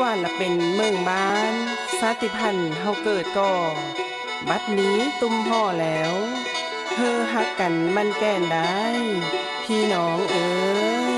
ว่าละเป็นเมืองบ้านสาติพันธ์เฮาเกิดก่อ บัดนี้ตุ้มห่อแล้วเธอฮักกันมันแก่นได้ พี่น้องเอ๋ย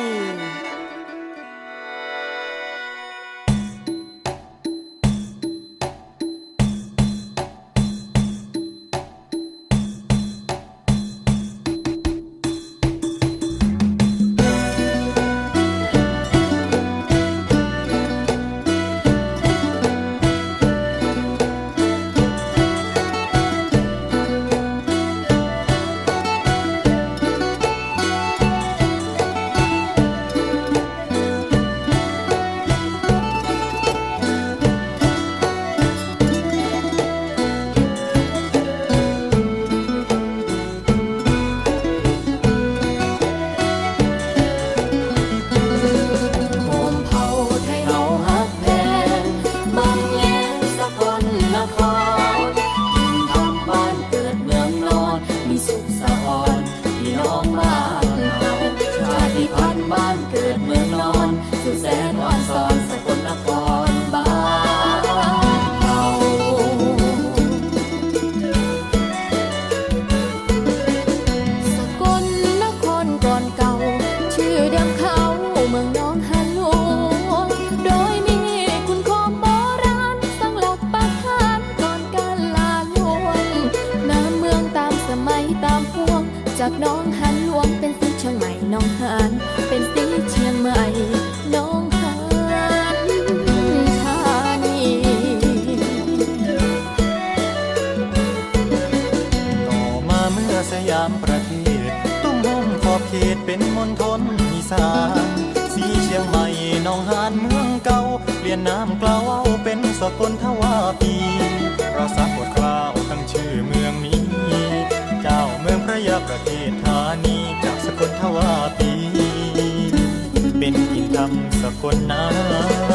น้องฮันหลงโดยมีคุณของโบราณสร้างหลักปักฐานก่อนการลาหลวงน้ำเมืองตามสมัยตามพวง จากน้องฮันหลวงเป็นสีเชียงใหม่น้องหานเป็นสีเชียงใหม่น้องหานธานีต่อมาเมื่อสยามประเทศตุ้มห้องขอบเขตเป็นมณฑลอีสาน ยาประเทศธานีจากสกลทวาปี เป็นอินทำสกลนา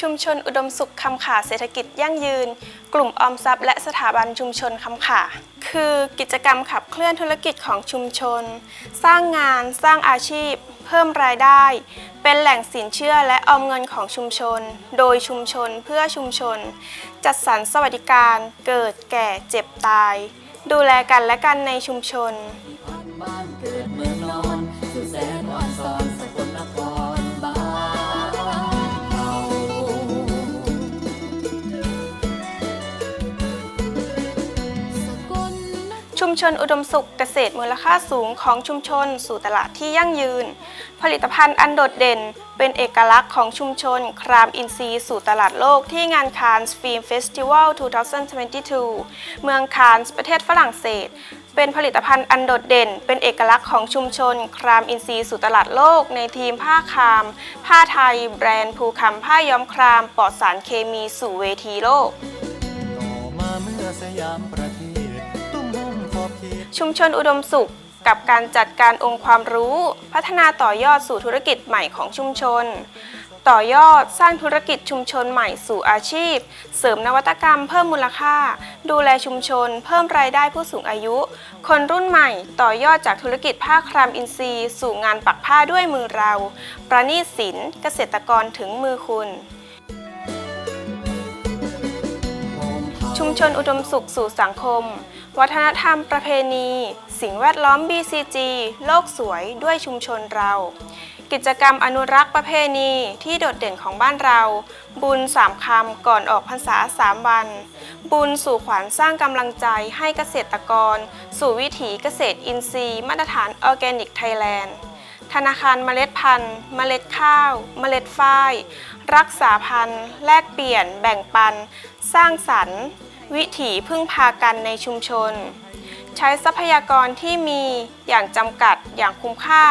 ชุมชนอุดมสุขคำขาเศรษฐกิจยั่งยืน กลุ่มออมทรัพย์และสถาบันชุมชนคำขา คือกิจกรรมขับเคลื่อนธุรกิจของชุมชน สร้างงาน สร้างอาชีพ เพิ่มรายได้ เป็นแหล่งสินเชื่อและออมเงินของชุมชน โดยชุมชนเพื่อชุมชน จัดสรรสวัสดิการ เกิดแก่เจ็บตาย ดูแลกันและกันในชุมชนพันธุ์บ้านเกิดเมืองนอนสุดแสน มชนอุดมสุขเกษตรมูลค่าสูงของชุมชน สู่ตลาดที่ยั่งยืน ผลิตภัณฑ์อันโดดเด่น เป็นเอกลักษณ์ของชุมชน ครามอินทรีย์สู่ตลาดโลกที่งานคานส์ฟิล์มเฟสติวัล 2022 เมืองคานส์ประเทศฝรั่งเศส เป็นผลิตภัณฑ์อันโดดเด่น เป็นเอกลักษณ์ของชุมชน ครามอินทรีย์สู่ตลาดโลก ในทีมผ้าคาม ผ้าไทย แบรนด์ภูคำผ้าย้อมครามปลอดสารเคมีสู่เวทีโลกต่อมาเมื่อสยามประเทศ ชุมชนอุดมสุข กับการจัดการองค์ความรู้ พัฒนาต่อยอดสู่ธุรกิจใหม่ของชุมชน ต่อยอดสร้างธุรกิจชุมชนใหม่สู่อาชีพ เสริมนวัตกรรมเพิ่มมูลค่า ดูแลชุมชน เพิ่มรายได้ผู้สูงอายุ คนรุ่นใหม่ ต่อยอดจากธุรกิจผ้าครามอินทรีย์ สู่งานปักผ้าด้วยมือเรา ประณีตศิลป์เกษตรกรถึงมือคุณชุมชนอุดมสุขสู่สังคม วัฒนธรรมประเพณี สิ่งแวดล้อม BCG โลกสวยด้วยชุมชนเรา กิจกรรมอนุรักษ์ประเพณีที่โดดเด่นของบ้านเรา บุญสามคำก่อนออกพรรษาสามวัน บุญสู่ขวัญสร้างกำลังใจให้เกษตรกร สู่วิถีเกษตรอินทรีย์ มาตรฐานออร์แกนิกไทยแลนด์ธนาคารเมล็ดพันธุ์ เมล็ดข้าว เมล็ดฝ้าย รักษาพันธุ์ แลกเปลี่ยน แบ่งปัน สร้างสรรค์ วิถีพึ่งพากันในชุมชน ใช้ทรัพยากรที่มีอย่างจำกัดอย่างคุ้มค่า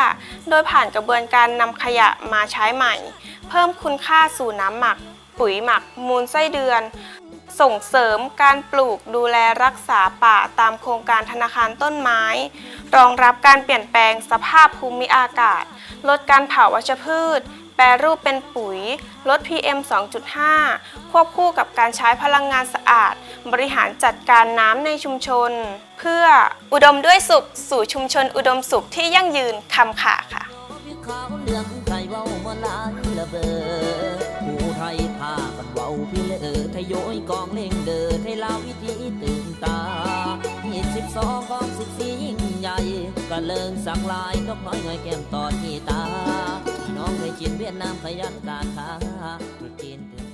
โดยผ่านกระบวนการนำขยะมาใช้ใหม่ เพิ่มคุณค่าสู่น้ำหมัก ปุ๋ยหมัก มูลไส้เดือน ส่งเสริมการปลูกดูแลรักษาป่าตามโครงการธนาคารต้นไม้ รองรับการเปลี่ยนแปลงสภาพภูมิอากาศ ลดการเผาวัชพืช แปรรูปเป็นปุ๋ย ลด PM 2.5 ควบคู่กับการใช้พลังงานสะอาด บริหารจัดการน้ำในชุมชน เพื่ออุดมด้วยสุขสู่ชุมชนอุดมสุขที่ยั่งยืนคำขาค่ะทยอยกองเล่งเดอทยลาวิธีตื่นตา22 ก็เลิงสักลายนกน้อยเงยแก้มตอดที่ตาพี่น้องเคยจินเวียดนามขยันการค้าจีนตื่น